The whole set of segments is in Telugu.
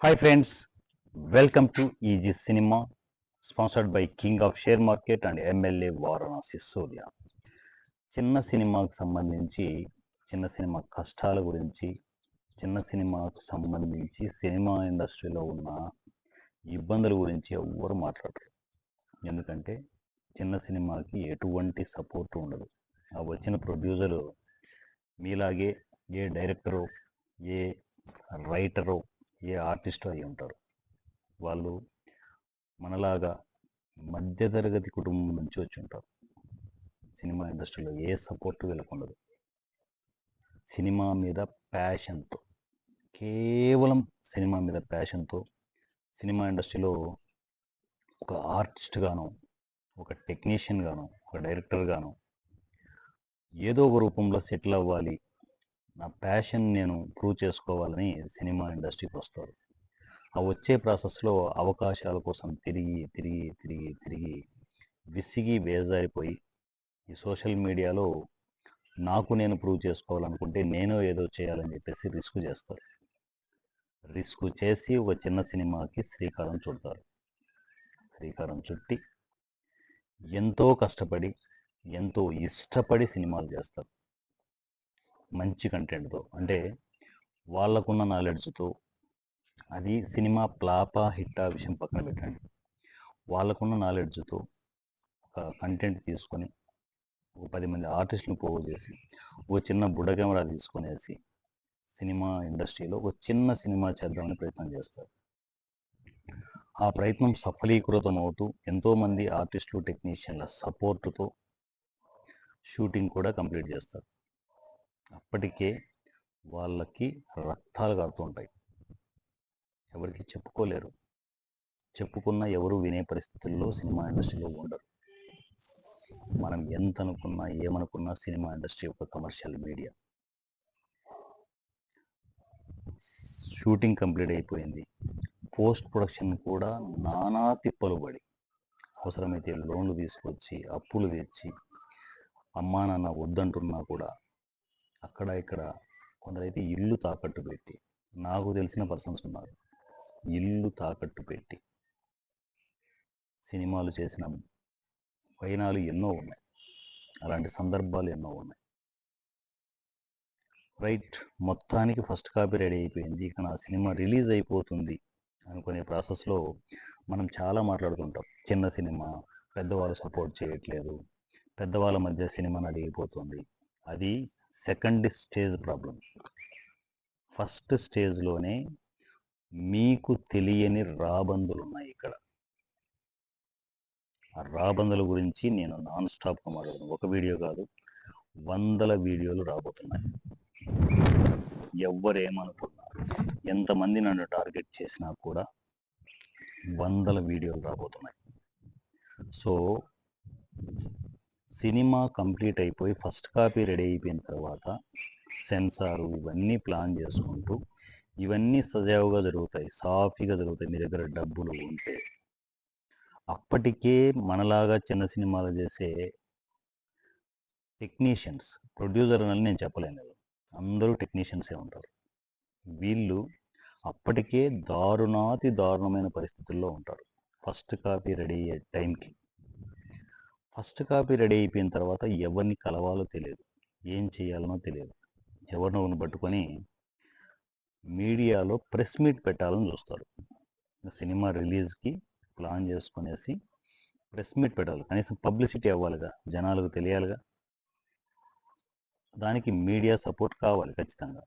Hi friends welcome to easy cinema sponsored by king of share market and MLA Varanasi Surya చిన్న సినిమాకు సంబంధించి చిన్న సినిమా కష్టాల గురించి చిన్న సినిమాకు సంబంధించి సినిమా ఇండస్ట్రీలో ఉన్న ఇబ్బందుల గురించి ఎవ్వరు మాట్లాడరు. ఎందుకంటే చిన్న సినిమాకి ఎటువంటి సపోర్ట్ ఉండదు. ఆ వచ్చిన ప్రొడ్యూసరు మీలాగే ఏ డైరెక్టరు ఏ రైటరు ఏ ఆర్టిస్ట్ అయి ఉంటారు. వాళ్ళు మనలాగా మధ్యతరగతి కుటుంబం నుంచి వచ్చి ఉంటారు. సినిమా ఇండస్ట్రీలో ఏ సపోర్ట్ వీళ్ళకు ఉండదు సినిమా మీద ప్యాషన్తో కేవలం సినిమా మీద ప్యాషన్తో సినిమా ఇండస్ట్రీలో ఒక ఆర్టిస్ట్గాను ఒక టెక్నీషియన్గాను ఒక డైరెక్టర్గాను ఏదో ఒక రూపంలో సెటిల్ అవ్వాలి నా ప్యాషన్ నేను ప్రూవ్ చేసుకోవాలని సినిమా ఇండస్ట్రీకి వస్తారు ఆ వచ్చే ప్రాసెస్లో అవకాశాల కోసం తిరిగి తిరిగి తిరిగి తిరిగి విసిగి వేజారిపోయి ఈ సోషల్ మీడియాలో నాకు నేను ప్రూవ్ చేసుకోవాలనుకుంటే నేను ఏదో చేయాలని చెప్పేసి రిస్క్ చేస్తారు. రిస్క్ చేసి ఒక చిన్న సినిమాకి శ్రీకారం చుడతారు. శ్రీకారం చుట్టి ఎంతో కష్టపడి ఎంతో ఇష్టపడి సినిమాలు చేస్తారు. మంచి కంటెంట్తో. అంటే వాళ్ళకున్న నాలెడ్జ్తో. అది సినిమా ప్లాపా హిట్టా విషయం పక్కన పెట్టండి. వాళ్ళకున్న నాలెడ్జ్తో ఒక కంటెంట్ తీసుకొని ఒక పది మంది ఆర్టిస్టులు పోగు చేసి ఒక చిన్న బుడ్డ కెమెరా తీసుకునేసి సినిమా ఇండస్ట్రీలో ఒక చిన్న సినిమా చేద్దామని ప్రయత్నం చేస్తారు. ఆ ప్రయత్నం సఫలీకృతం అవుతూ ఎంతోమంది ఆర్టిస్టులు టెక్నీషియన్ల సపోర్టుతో షూటింగ్ కూడా కంప్లీట్ చేస్తారు. అప్పటికే వాళ్ళకి రక్తాలు కారుతుంటాయి ఎవరికి చెప్పుకోలేరు. చెప్పుకున్నా ఎవరు వినే పరిస్థితుల్లో సినిమా ఇండస్ట్రీలో ఉండరు. మనం ఎంత అనుకున్నా ఏమనుకున్నా సినిమా ఇండస్ట్రీ ఒక కమర్షియల్ మీడియా. షూటింగ్ కంప్లీట్ అయిపోయింది. పోస్ట్ ప్రొడక్షన్ కూడా నానా తిప్పలు పడి అవసరమైతే లోన్లు తీసుకొచ్చి అప్పులు తెచ్చి అమ్మా నాన్న వద్దంటున్నా కూడా అక్కడ ఇక్కడ కొందరైతే ఇల్లు తాకట్టు పెట్టి నాకు తెలిసిన పర్సన్స్ ఉన్నారు. ఇల్లు తాకట్టు పెట్టి సినిమాలు చేసిన పయనాలు ఎన్నో ఉన్నాయి. అలాంటి సందర్భాలు ఎన్నో ఉన్నాయి. రైట్ మొత్తానికి ఫస్ట్ కాపీ రెడీ అయిపోయింది. ఇక నా సినిమా రిలీజ్ అయిపోతుంది అనుకునే ప్రాసెస్లో మనం చాలా మాట్లాడుతుంటాం చిన్న సినిమా పెద్దవాళ్ళు సపోర్ట్ చేయట్లేదు. పెద్దవాళ్ళ మధ్య సినిమా నడిగిపోతుంది అది సెకండ్ స్టేజ్ ప్రాబ్లం ఫస్ట్ స్టేజ్లోనే మీకు తెలియని రాబందులు ఉన్నాయి ఇక్కడ. ఆ రాబందుల గురించి నేను నాన్ స్టాప్గా మాట్లాడుతున్నాను. ఒక వీడియో కాదు వందల వీడియోలు రాబోతున్నాయి. ఎవరేమనుకున్నారు? ఎంతమంది నన్ను టార్గెట్ చేసినా కూడా వందల వీడియోలు రాబోతున్నాయి. సో సినిమా కంప్లీట్ అయిపోయి ఫస్ట్ కాపీ రెడీ అయిపోయిన తర్వాత సెన్సారు ఇవన్నీ ప్లాన్ చేసుకుంటూ ఇవన్నీ సజావుగా జరుగుతాయి సాఫీగా జరుగుతాయి మీ దగ్గర డబ్బులు ఉంటే. అప్పటికే మనలాగా చిన్న సినిమాలు చేసే టెక్నీషియన్స్ ప్రొడ్యూసర్ అని నేను చెప్పలేను. అందరూ టెక్నీషియన్సే ఉంటారు. వీళ్ళు అప్పటికే దారుణాతి దారుణమైన పరిస్థితుల్లో ఉంటారు. ఫస్ట్ కాపీ రెడీ అయ్యే టైంకి. ఫస్ట్ కాపీ రెడీ అయిపోయిన తర్వాత ఎవరిని కలవాలో తెలియదు ఏం చేయాలనో తెలియదు ఎవరినో ఒకరిని పట్టుకొని మీడియాలో ప్రెస్ మీట్ పెట్టాలని చూస్తారు. సినిమా రిలీజ్కి ప్లాన్ చేసుకునేసి ప్రెస్ మీట్ పెట్టాలి. కనీసం పబ్లిసిటీ అవ్వాలిగా జనాలకు తెలియాలిగా. దానికి మీడియా సపోర్ట్ కావాలి ఖచ్చితంగా.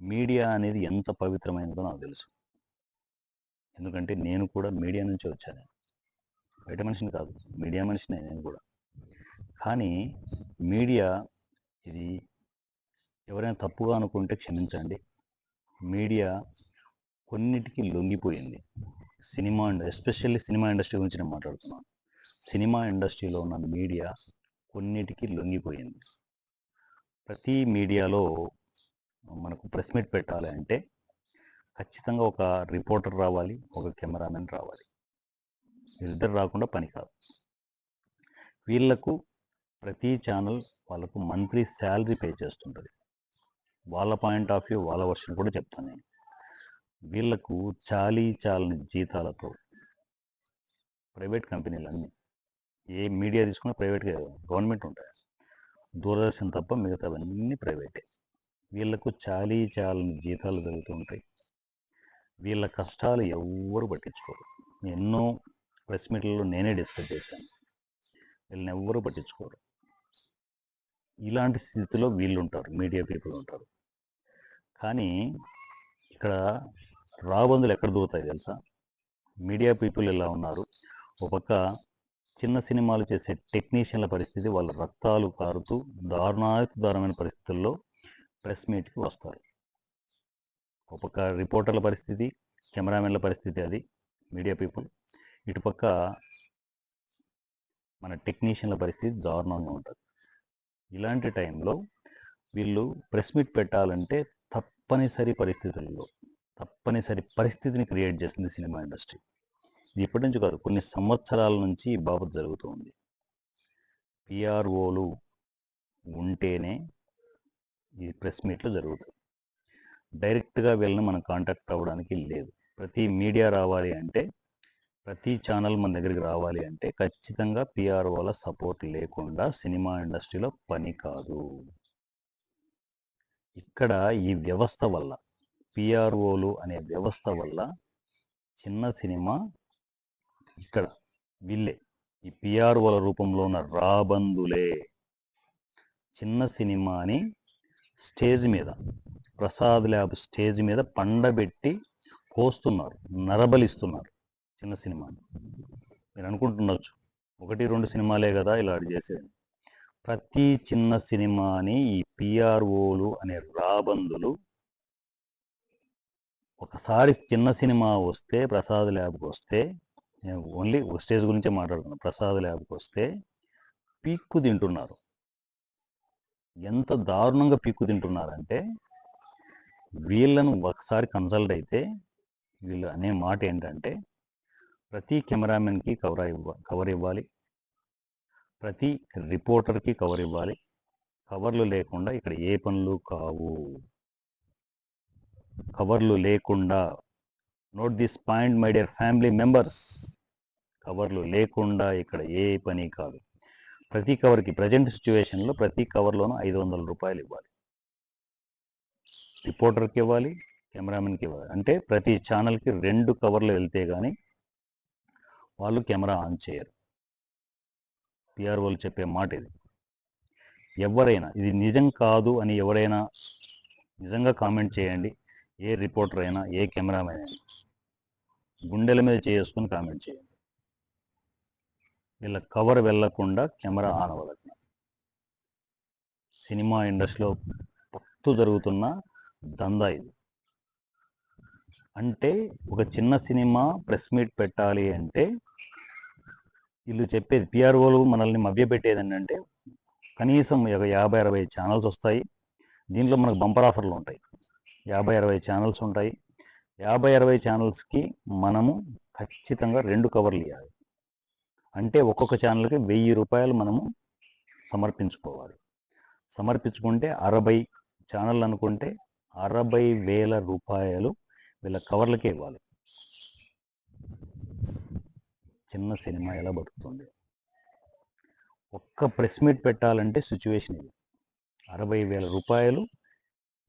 మీడియా అనేది ఎంత పవిత్రమైనదో నాకు తెలుసు. ఎందుకంటే నేను కూడా మీడియా నుంచి వచ్చాను. బయట మనిషిని కాదు మీడియా మనిషినే నేను కూడా. కానీ మీడియా ఇది ఎవరైనా తప్పుగా అనుకుంటే క్షమించండి. మీడియా కొన్నిటికి లొంగిపోయింది. సినిమా ఎస్పెషల్లీ సినిమా ఇండస్ట్రీ గురించి నేను మాట్లాడుతున్నాను. సినిమా ఇండస్ట్రీలో ఉన్న మీడియా కొన్నిటికి లొంగిపోయింది. ప్రతి మీడియాలో మనకు ప్రెస్ మీట్ పెట్టాలి అంటే ఖచ్చితంగా ఒక రిపోర్టర్ రావాలి ఒక కెమెరామెన్ రావాలి. నిద్ర రాకుండా పని కాదు. వీళ్ళకు ప్రతి ఛానల్ వాళ్ళకు మంత్లీ శాలరీ పే చేస్తుంటుంది. వాళ్ళ పాయింట్ ఆఫ్ వ్యూ వాళ్ళ వర్షన్ కూడా చెప్తాను నేను. వీళ్ళకు చాలీ చాలని జీతాలతో ప్రైవేట్ కంపెనీలు అన్నీ ఏ మీడియా తీసుకున్నా ప్రైవేట్ గవర్నమెంట్ ఉంటాయి. దూరదర్శన్ తప్ప మిగతావన్నీ ప్రైవేటే. వీళ్ళకు చాలీ చాలని జీతాలు జరుగుతుంటాయి వీళ్ళ కష్టాలు ఎవ్వరు పట్టించుకోరు. ఎన్నో ప్రెస్ మీట్లలో నేనే డిస్కస్ చేశాను. వీళ్ళని ఎవ్వరూ పట్టించుకోరు. ఇలాంటి స్థితిలో వీళ్ళు ఉంటారు మీడియా పీపుల్ ఉంటారు. కానీ ఇక్కడ రాబందులు ఎక్కడ దూరుతాయి తెలుసా? మీడియా పీపుల్ ఇలా ఉన్నారు. ఒక పక్క చిన్న సినిమాలు చేసే టెక్నీషియన్ల పరిస్థితి వాళ్ళ రక్తాలు కారుతూ దారుణాతిదారుణమైన పరిస్థితుల్లో ప్రెస్ మీట్కి వస్తారు. ఒక పక్క రిపోర్టర్ల పరిస్థితి కెమెరామెన్ల పరిస్థితి అది మీడియా పీపుల్. ఇటుపక్క మన టెక్నీషియన్ల పరిస్థితి దారుణంగా ఉంటుంది. ఇలాంటి టైంలో వీళ్ళు ప్రెస్ మీట్ పెట్టాలంటే తప్పనిసరి పరిస్థితుల్లో తప్పనిసరి పరిస్థితిని క్రియేట్ చేస్తుంది సినిమా ఇండస్ట్రీ. ఇది ఇప్పటి నుంచి కాదు కొన్ని సంవత్సరాల నుంచి ఈ బాబు జరుగుతుంది పిఆర్ఓలు ఉంటేనే ఈ ప్రెస్ మీట్లు జరుగుతుంది డైరెక్ట్గా వీళ్ళని మనం కాంటాక్ట్ అవ్వడానికి లేదు. ప్రతి మీడియా రావాలి అంటే ప్రతి ఛానల్ మన దగ్గరికి రావాలి అంటే ఖచ్చితంగా పిఆర్ఓల సపోర్ట్ లేకుండా సినిమా ఇండస్ట్రీలో పని కాదు. ఇక్కడ ఈ వ్యవస్థ వల్ల పిఆర్ఓలు అనే వ్యవస్థ వల్ల చిన్న సినిమా ఇక్కడ వీళ్ళే. ఈ పిఆర్ఓల రూపంలో ఉన్న రాబందులే చిన్న సినిమాని స్టేజ్ మీద ప్రసాద్ ల్యాబ్ స్టేజ్ మీద పండబెట్టి కోస్తున్నారు నరబలిస్తున్నారు. చిన్న సినిమా. మీరు అనుకుంటుండొచ్చు ఒకటి రెండు సినిమాలే కదా ఇలా చేసేది. ప్రతి చిన్న సినిమాని ఈ పిఆర్ఓలు అనే రాబందులు ఒకసారి చిన్న సినిమా వస్తే ప్రసాద్ ల్యాబ్కి వస్తే నేను ఓన్లీ స్టేజ్ గురించే మాట్లాడుతున్నాను ప్రసాద్ ల్యాబ్కి వస్తే పీక్కు తింటున్నారు. ఎంత దారుణంగా పీక్కు తింటున్నారంటే వీళ్ళను ఒకసారి కన్సల్ట్ అయితే వీళ్ళు అనే మాట ఏంటంటే ప్రతి కెమెరామెన్కి కవర్ ఇవ్వ కవర్ ఇవ్వాలి. ప్రతి రిపోర్టర్కి కవర్ ఇవ్వాలి. కవర్లు లేకుండా ఇక్కడ ఏ పనులు కావు. కవర్లు లేకుండా note this point my dear family members. కవర్లు లేకుండా ఇక్కడ ఏ పని కాదు. ప్రతి కవర్కి ప్రజెంట్ సిచ్యువేషన్లో ప్రతి కవర్లోనూ ఐదు వందల రూపాయలు ఇవ్వాలి. రిపోర్టర్కి ఇవ్వాలి కెమెరామెన్కి ఇవ్వాలి. అంటే ప్రతి ఛానల్కి రెండు కవర్లు వెళ్తే కానీ వాళ్ళు కెమెరా ఆన్ చేయరు. పిఆర్ఓలు చెప్పే మాట ఇది. ఎవరైనా ఇది నిజం కాదు అని ఎవరైనా నిజంగా కామెంట్ చేయండి. ఏ రిపోర్టర్ అయినా ఏ కెమెరామెన్ అయినా. గుండెల మీద చేసుకుని కామెంట్ చేయండి. వీళ్ళ కవర్ వెళ్ళకుండా కెమెరా ఆన్ అవ్వదు సినిమా ఇండస్ట్రీలో పత్తు జరుగుతున్న దందా ఇది. అంటే ఒక చిన్న సినిమా ప్రెస్ మీట్ పెట్టాలి అంటే వీళ్ళు చెప్పేది పిఆర్ఓలు మనల్ని మభ్యపెట్టేది ఏంటంటే కనీసం ఒక యాభై అరవై ఛానల్స్ వస్తాయి. దీంట్లో మనకు బంపర్ ఆఫర్లు ఉంటాయి. యాభై అరవై ఛానల్స్ ఉంటాయి. యాభై అరవై ఛానల్స్కి మనము ఖచ్చితంగా రెండు కవర్లు ఇవ్వాలి అంటే ఒక్కొక్క ఛానల్కి వెయ్యి రూపాయలు మనము సమర్పించుకోవాలి. సమర్పించుకుంటే అరవై ఛానల్ అనుకుంటే అరవై వేల రూపాయలు వీళ్ళ కవర్లకే ఇవ్వాలి. చిన్న సినిమా ఎలా బతుకుతుంది? ఒక్క ప్రెస్ మీట్ పెట్టాలంటే సిచ్యువేషన్ ఇది. అరవై వేల రూపాయలు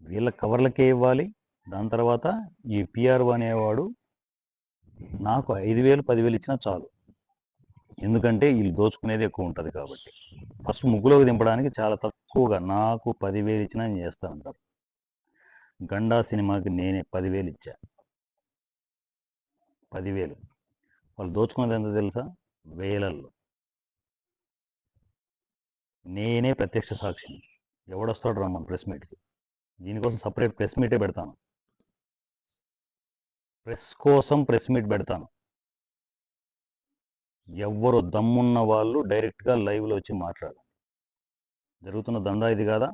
వీళ్ళ కవర్లకే ఇవ్వాలి. దాని తర్వాత ఈ పిఆర్ఓ అనేవాడు నాకు ఐదు వేలు పదివేలు ఇచ్చినా చాలు. ఎందుకంటే వీళ్ళు దోచుకునేది ఎక్కువ ఉంటుంది కాబట్టి. ఫస్ట్ ముగ్గులోకి దింపడానికి చాలా తక్కువగా నాకు పదివేలు ఇచ్చినా నేను చేస్తా ఉంటాను గండా సినిమాకి నేనే పదివేలు ఇచ్చా. పదివేలు వాళ్ళు దోచుకున్నది ఎంత తెలుసా? వేలల్లో. నేనే ప్రత్యక్ష సాక్షిని ఎవడొస్తాడు రమ్మని ప్రెస్ మీట్కి. దీనికోసం సపరేట్ ప్రెస్ మీటే పెడతాను. ప్రెస్ కోసం ప్రెస్ మీట్ పెడతాను. ఎవ్వరు దమ్మున్న వాళ్ళు డైరెక్ట్గా లైవ్లో వచ్చి మాట్లాడాలి జరుగుతున్న దందా ఇది కాదా?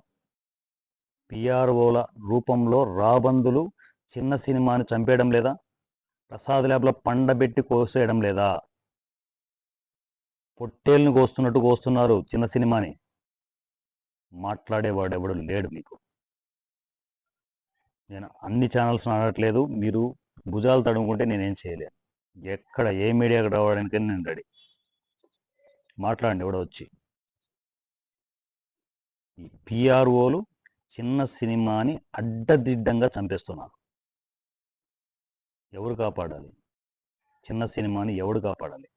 పిఆర్ఓల రూపంలో రాబందులు చిన్న సినిమాని చంపేయడం లేదా? ప్రసాద్ ల్యాబ్లో పండబెట్టి కోసేయడం లేదా? పొట్టేల్ని కోస్తున్నట్టు కోస్తున్నారు చిన్న సినిమాని. మాట్లాడేవాడు ఎవడు లేడు మీకు. నేను అన్ని ఛానల్స్ ఆడట్లేదు మీరు భుజాలు తడుముకుంటే నేనేం చేయలేను. ఎక్కడ ఏ మీడియాకి రావడానికి నేను రెడీ. మాట్లాడండి ఎవడో వచ్చి. ఈ పిఆర్ఓలు చిన్న సినిమాని అడ్డదిడ్డంగా చంపేస్తున్నారు. ఎవరు కాపాడాలి? చిన్న సినిమాని ఎవడు కాపాడాలి?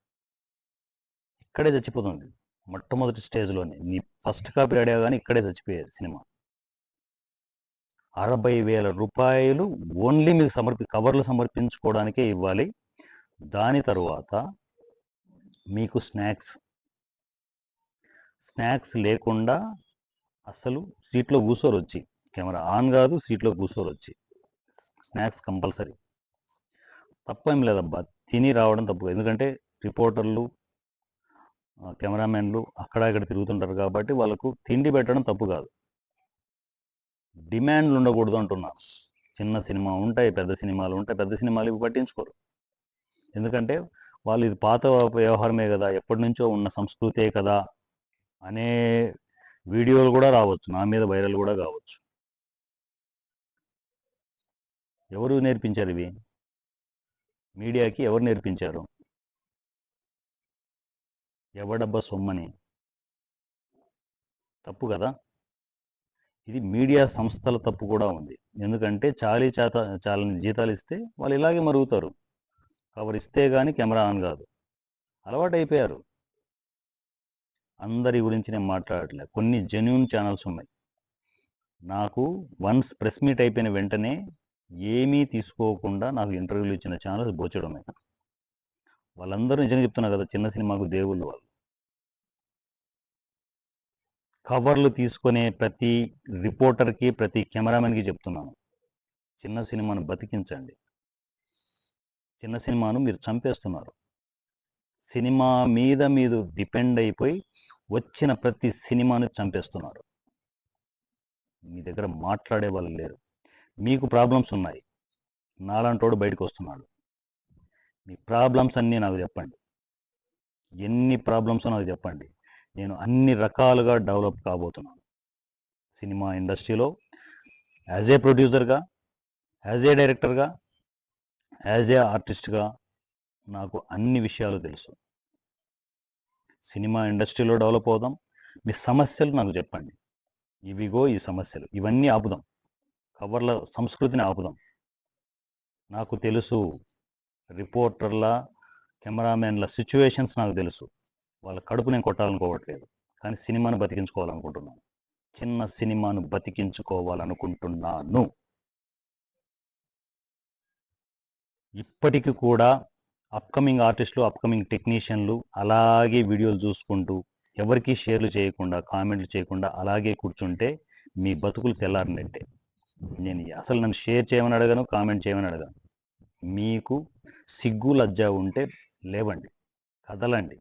ఇక్కడే చచ్చిపోతుంది. మొట్టమొదటి స్టేజ్లోనే. నీ ఫస్ట్ కాపీ అడిగా కానీ ఇక్కడే చచ్చిపోయేది సినిమా. అరవై వేల రూపాయలు ఓన్లీ మీకు సమర్పి కవర్లు సమర్పించుకోవడానికే ఇవ్వాలి. దాని తరువాత మీకు స్నాక్స్. స్నాక్స్ లేకుండా అసలు సీట్లో కూర్చోరు వచ్చి. కెమెరా ఆన్ కాదు సీట్లో కూర్చోరు వచ్చి. Snacks compulsory. తప్పేం లేదబ్బా. తిని రావడం తప్పు. ఎందుకంటే రిపోర్టర్లు కెమెరామెన్లు అక్కడ ఇక్కడ తిరుగుతుంటారు కాబట్టి వాళ్ళకు తిండి పెట్టడం తప్పు కాదు. డిమాండ్లు ఉండకూడదు అంటున్నాను చిన్న సినిమా ఉంటాయి పెద్ద సినిమాలు ఉంటాయి. పెద్ద సినిమాలు ఇవి పట్టించుకోరు. ఎందుకంటే వాళ్ళు ఇది పాత వ్యవహారమే కదా. ఎప్పటి నుంచో ఉన్న సంస్కృతే కదా అనే వీడియోలు కూడా రావచ్చు. నా మీద వైరల్ కూడా కావచ్చు. ఎవరు నేర్పించారు ఇవి? మీడియాకి ఎవరు నేర్పించారు? ఎవడబ్బా సొమ్మని? తప్పు కదా? ఇది మీడియా సంస్థల తప్పు కూడా ఉంది. ఎందుకంటే చాలీ చేత చాలని జీతాలు ఇస్తే వాళ్ళు ఇలాగే మరుగుతారు. కవర్ ఇస్తే కానీ కెమెరా ఆన్ కాదు. అలవాటు అయిపోయారు అందరి గురించి నేను మాట్లాడట్లేదు కొన్ని జెన్యున్ ఛానల్స్ ఉన్నాయి. నాకు వన్స్ ప్రెస్ మీట్ అయిపోయిన వెంటనే ఏమీ తీసుకోకుండా నాకు ఇంటర్వ్యూలు ఇచ్చిన ఛానల్స్ బోచడం ఉన్నాయి వాళ్ళందరూ నిజంగా చెప్తున్నారు కదా చిన్న సినిమాకు దేవుళ్ళు వాళ్ళు. కవర్లు తీసుకునే ప్రతి రిపోర్టర్కి ప్రతి కెమెరామెన్కి చెప్తున్నాను. చిన్న సినిమాను బతికించండి. చిన్న సినిమాను మీరు చంపేస్తున్నారు. సినిమా మీద మీరు డిపెండ్ అయిపోయి వచ్చిన ప్రతి సినిమాను చంపేస్తున్నారు. మీ దగ్గర మాట్లాడే వాళ్ళు లేరు. మీకు ప్రాబ్లమ్స్ ఉన్నాయి. నాలాంటోడు బయటకు వస్తున్నాడు మీ ప్రాబ్లమ్స్ అన్నీ నాకు చెప్పండి. ఎన్ని ప్రాబ్లమ్స్ నాకు చెప్పండి. నేను అన్ని రకాలుగా డెవలప్ కాబోతున్నాను. సినిమా ఇండస్ట్రీలో యాజ్ ఏ ప్రొడ్యూసర్గా యాజ్ ఏ డైరెక్టర్గా యాజ్ ఏ ఆర్టిస్ట్గా నాకు అన్ని విషయాలు తెలుసు. సినిమా ఇండస్ట్రీలో డెవలప్ అవుదాం. మీ సమస్యలు నాకు చెప్పండి. ఇవిగో ఈ సమస్యలు. ఇవన్నీ ఆపుదాం. కవర్ల సంస్కృతిని ఆపుదాం. నాకు తెలుసు రిపోర్టర్ల కెమెరామెన్ల సిచ్యువేషన్స్ నాకు తెలుసు. వాళ్ళ కడుపు నేను కొట్టాలనుకోవట్లేదు. కానీ సినిమాను బతికించుకోవాలనుకుంటున్నాను. చిన్న సినిమాను బతికించుకోవాలనుకుంటున్నాను. ఇప్పటికి కూడా అప్కమింగ్ ఆర్టిస్టులు అప్కమింగ్ టెక్నీషియన్లు అలాగే వీడియోలు చూసుకుంటూ ఎవరికీ షేర్లు చేయకుండా కామెంట్లు చేయకుండా అలాగే కూర్చుంటే మీ బతుకులు తెల్లారినట్టే. నేను అసలు నన్ను షేర్ చేయమని అడగను కామెంట్ చేయమని అడగను. మీకు సిగ్గు లజ్జ ఉంటే లేవండి కదలండి.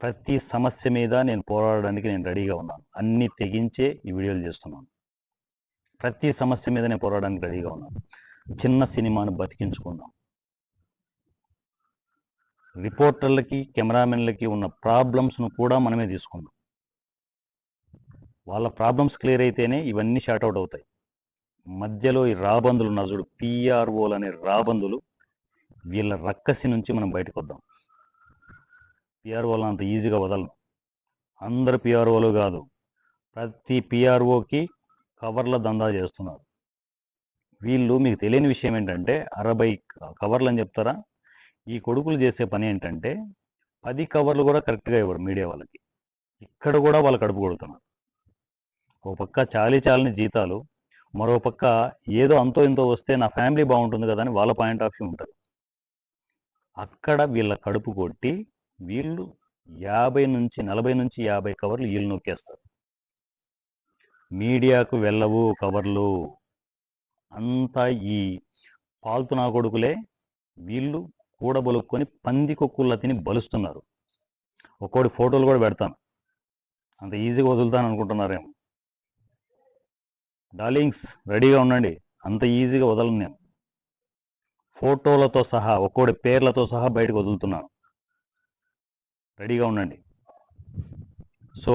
ప్రతి సమస్య మీద నేను పోరాడడానికి నేను రెడీగా ఉన్నాను. అన్ని తెగించే ఈ వీడియోలు చేస్తున్నాను. ప్రతి సమస్య మీద నేను పోరాడడానికి రెడీగా ఉన్నాను. చిన్న సినిమాను బతికించుకున్నాం రిపోర్టర్లకి కెమెరామెన్లకి ఉన్న ప్రాబ్లమ్స్ను కూడా మనమే తీసుకుందాం వాళ్ళ ప్రాబ్లమ్స్ క్లియర్ అయితేనే ఇవన్నీ షార్ట్అవుట్ అవుతాయి. మధ్యలో ఈ రాబందులు ఉన్నారు చూడు పిఆర్ఓలు అనే రాబందులు. వీళ్ళ రక్కసి నుంచి మనం బయటకు వద్దాం. పిఆర్ఓలు అంత ఈజీగా వదలను. అందరు పిఆర్ఓలు కాదు. ప్రతి పిఆర్ఓకి కవర్ల దందా చేస్తున్నారు. వీళ్ళు మీకు తెలియని విషయం ఏంటంటే అరవై కవర్లు అని చెప్తారా? ఈ కొడుకులు చేసే పని ఏంటంటే పది కవర్లు కూడా కరెక్ట్గా ఇవ్వరు మీడియా వాళ్ళకి. ఇక్కడ కూడా వాళ్ళు కడుపు కొడుతున్నారు. ఒక పక్క చాలీ చాలని జీతాలు మరో పక్క ఏదో అంతో ఇంతో వస్తే నా ఫ్యామిలీ బాగుంటుంది కదా అని వాళ్ళ పాయింట్ ఆఫ్ వ్యూ ఉంటుంది. అక్కడ వీళ్ళ కడుపు కొట్టి వీళ్ళు యాభై నుంచి నలభై నుంచి యాభై కవర్లు వీళ్ళు నొక్కేస్తారు. మీడియాకు వెళ్ళవు కవర్లు. అంతా ఈ పాల్తునా కొడుకులే వీళ్ళు కూడబొలుక్కొని పంది కొక్కుల్లా తిని బలుస్తున్నారు. ఒక్కోటి ఫోటోలు కూడా పెడతాను. అంత ఈజీగా వదులుతాను అనుకుంటున్నారేమో. డార్లింగ్స్ రెడీగా ఉండండి. అంత ఈజీగా వదలను నేను. ఫోటోలతో సహా ఒక్కోటి పేర్లతో సహా బయటకు వదులుతున్నాను. రెడీగా ఉండండి. సో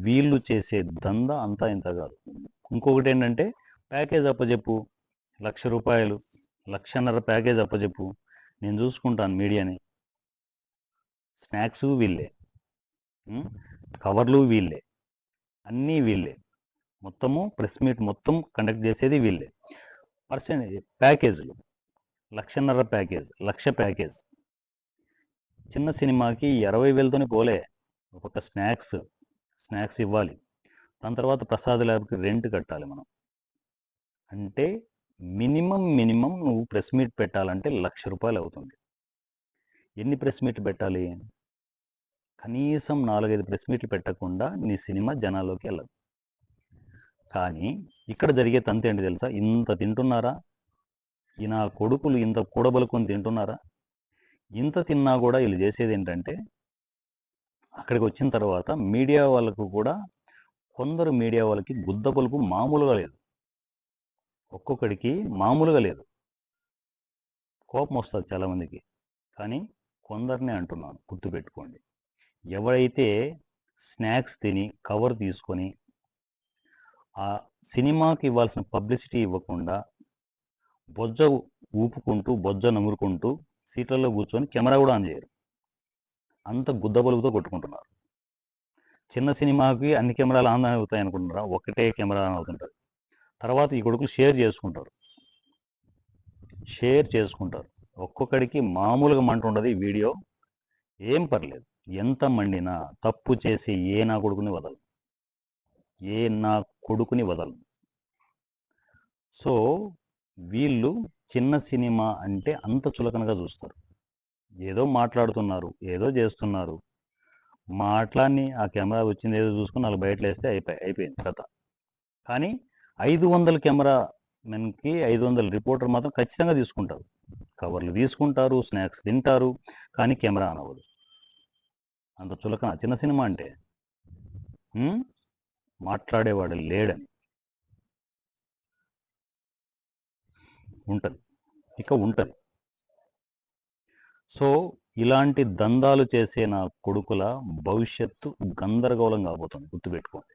వీళ్ళు చేసే దంద అంతా ఇంత కాదు. ఇంకొకటి ఏంటంటే ప్యాకేజ్ అప్పచెప్పు లక్ష రూపాయలు లక్షన్నర ప్యాకేజ్ అప్పచెప్పు నేను చూసుకుంటాను మీడియాని. స్నాక్స్ వీళ్ళే. కవర్లు వీళ్ళే. అన్నీ వీళ్ళే. మొత్తము ప్రెస్ మీట్ మొత్తం కండక్ట్ చేసేది వీళ్ళే. పర్సెంట్ ప్యాకేజీలు. లక్షన్నర ప్యాకేజ్ లక్ష ప్యాకేజ్. చిన్న సినిమాకి ఇరవై వేలతోనే పోలే ఒక స్నాక్స్ స్నాక్స్ ఇవ్వాలి. దాని తర్వాత ప్రసాద్ ల్యాబ్కి రెంట్ కట్టాలి మనం. అంటే మినిమం మినిమం నువ్వు ప్రెస్ మీట్ పెట్టాలంటే లక్ష రూపాయలు అవుతుంది. ఎన్ని ప్రెస్ మీట్ పెట్టాలి? కనీసం నాలుగైదు ప్రెస్ మీట్లు పెట్టకుండా నీ సినిమా జనాల్లోకి వెళ్ళదు. కానీ ఇక్కడ జరిగే తంత ఏంటి తెలుసా? ఇంత తింటున్నారా? ఈ నా కొడుకులు ఇంత కూడబలుకొని తింటున్నారా? ఇంత తిన్నా కూడా వీళ్ళు చేసేది ఏంటంటే అక్కడికి వచ్చిన తర్వాత మీడియా వాళ్ళకు కూడా కొందరు మీడియా వాళ్ళకి గుద్ద పలుపు మామూలుగా లేదు. ఒక్కొక్కడికి మామూలుగా లేదు. కోపం వస్తుంది చాలామందికి. కానీ కొందరినే అంటున్నాను గుర్తుపెట్టుకోండి. ఎవరైతే స్నాక్స్ తిని కవర్ తీసుకొని ఆ సినిమాకి ఇవ్వాల్సిన పబ్లిసిటీ ఇవ్వకుండా బొజ్జ ఊపుకుంటూ బొజ్జ నమురుకుంటూ సీట్లలో కూర్చొని కెమెరా కూడా ఆన్ చేయరు. అంత గుద్ద బలుగుతో కొట్టుకుంటున్నారు. చిన్న సినిమాకి అన్ని కెమెరాలు ఆన్ అవుతాయి అనుకుంటున్నారా? ఒకటే కెమెరా ఆన్ అవుతుంటారు తర్వాత ఈ కొడుకులు షేర్ చేసుకుంటారు. షేర్ చేసుకుంటారు. ఒక్కొక్కడికి మామూలుగా మంట ఉండదు ఈ వీడియో. ఏం పర్లేదు. ఎంత మండినా తప్పు చేసి ఏ నా కొడుకుని వదలదు ఏ నా కొడుకుని వదలు సో వీళ్ళు చిన్న సినిమా అంటే అంత చులకనగా చూస్తారు. ఏదో మాట్లాడుతున్నారు ఏదో చేస్తున్నారు. మాట్లాడి ఆ కెమెరా వచ్చింది ఏదో చూసుకుని వాళ్ళు బయటలు వేస్తే అయిపోయి అయిపోయింది కథ. కానీ ఐదు వందల కెమెరా మెన్కి ఐదు వందల రిపోర్టర్ మాత్రం ఖచ్చితంగా తీసుకుంటారు. కవర్లు తీసుకుంటారు స్నాక్స్ తింటారు కానీ కెమెరా అనవదు. అంత చులకన చిన్న సినిమా అంటే. మాట్లాడేవాడు లేడని ఉంటుంది. ఇక ఉంటుంది. సో ఇలాంటి దందాలు చేసే నా కొడుకుల భవిష్యత్తు గందరగోళం కాబోతుంది. గుర్తుపెట్టుకోండి.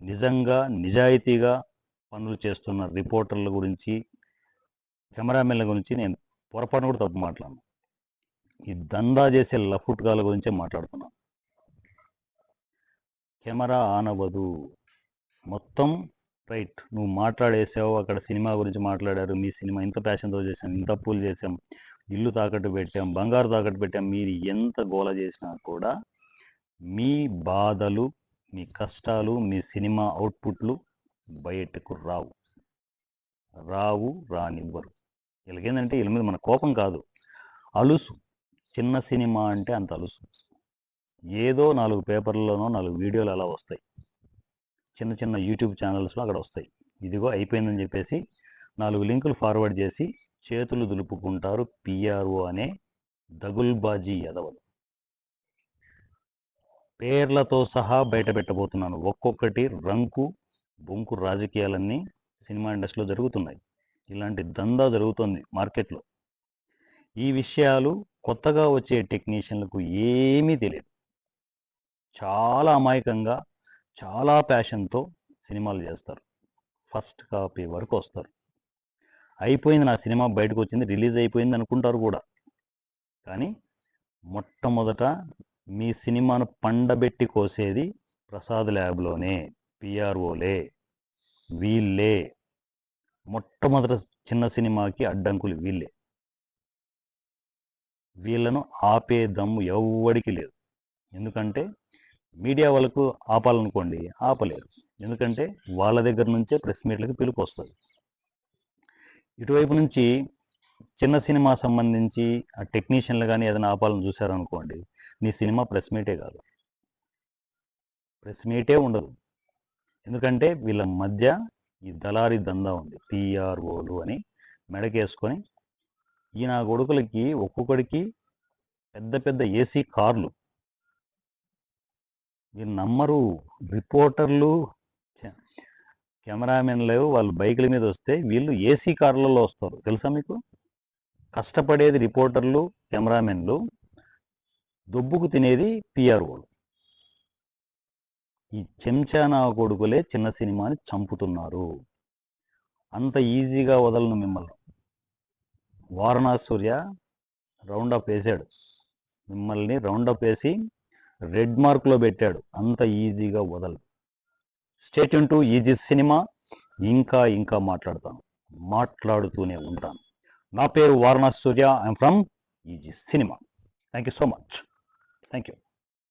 నిజంగా నిజాయితీగా పనులు చేస్తున్న రిపోర్టర్ల గురించి కెమెరామెన్ల గురించి నేను పొరపాటున కూడా తప్పు మాట్లాడను. ఈ దందా చేసే లఫుట్గాల గురించే మాట్లాడుతున్నాను. కెమెరా ఆనవదు మొత్తం రైట్. నువ్వు మాట్లాడేసావు అక్కడ సినిమా గురించి మాట్లాడారు మీ సినిమా ఇంత ప్యాషన్తో చేసాం ఇంత అప్పులు చేసాం ఇల్లు తాకట్టు పెట్టాం బంగారు తాకట్టు పెట్టాం మీరు ఎంత గోల చేసినా కూడా మీ బాధలు మీ కష్టాలు మీ సినిమా అవుట్పుట్లు బయటకు రావు. రావు రానివ్వరు. వీళ్ళకేందంటే వీళ్ళ మీద మన కోపం కాదు. అలుసు. చిన్న సినిమా అంటే అంత అలుసు. ఏదో నాలుగు పేపర్లలోనో నాలుగు వీడియోలు అలా వస్తాయి. చిన్న చిన్న యూట్యూబ్ ఛానల్స్లో అక్కడ వస్తాయి. ఇదిగో అయిపోయిందని చెప్పేసి నాలుగు లింకులు ఫార్వర్డ్ చేసి చేతులు దులుపుకుంటారు పిఆర్ఓ అనే దగుల్బాజీ ఎదవలు పేర్లతో సహా బయట పెట్టబోతున్నాను. ఒక్కొక్కటి రంకు బొంకు రాజకీయాలన్నీ సినిమా ఇండస్ట్రీలో జరుగుతున్నాయి. ఇలాంటి దందా జరుగుతుంది మార్కెట్లో. ఈ విషయాలు కొత్తగా వచ్చే టెక్నీషియన్లకు ఏమీ తెలియదు. చాలా అమాయకంగా చాలా ప్యాషన్తో సినిమాలు చేస్తారు. ఫస్ట్ కాపీ వరకు వస్తారు. అయిపోయింది నా సినిమా బయటకు వచ్చింది రిలీజ్ అయిపోయింది అనుకుంటారు కూడా. కానీ మొట్టమొదట మీ సినిమాను పండబెట్టి కోసేది ప్రసాద్ ల్యాబ్లోనే పిఆర్ఓలే వీళ్ళే. మొట్టమొదట చిన్న సినిమాకి అడ్డంకులు వీళ్ళే. వీళ్ళను ఆపే దమ్ము ఎవ్వడికి లేదు. ఎందుకంటే మీడియా వాళ్ళకు ఆపాలనుకోండి ఆపలేరు. ఎందుకంటే వాళ్ళ దగ్గర నుంచే ప్రెస్ మీట్లకి పిలుపు వస్తుంది. ఇటువైపు నుంచి చిన్న సినిమా సంబంధించి ఆ టెక్నీషియన్లు కానీ ఏదైనా ఆపాలని చూశారనుకోండి నీ సినిమా ప్రెస్ మీటే కాదు. ప్రెస్ మీటే ఉండదు. ఎందుకంటే వీళ్ళ మధ్య ఈ దళారి దందా ఉంది పిఆర్ఓలు అని మెడకేసుకొని ఈ నా కొడుకులకి ఒక్కొక్కడికి పెద్ద పెద్ద ఏసీ కార్లు వీళ్ళు నమ్మరు. రిపోర్టర్లు కె- కెమెరామెన్లు వాళ్ళు బైకుల మీద వస్తే వీళ్ళు ఏసీ కార్లలో వస్తారు. తెలుసా మీకు? కష్టపడేది రిపోర్టర్లు కెమెరామెన్లు దొబ్బుకు తినేది పిఆర్ఓలు. ఈ చెంచానా కొడుకులే చిన్న సినిమాని చంపుతున్నారు. అంత ఈజీగా వదలను మిమ్మల్ని. వారణాసూర్య సూర్య రౌండ్ అప్ వేసాడు. మిమ్మల్ని రౌండ్ అప్ వేసి రెడ్ మార్క్లో పెట్టాడు. అంత ఈజీగా వదలడు. స్టేట్ టు ఈజీ సినిమా ఇంకా ఇంకా మాట్లాడతాను. మాట్లాడుతూనే ఉంటాను. నా పేరు Varanasi Surya. I'm from easy cinema thank you so much thank you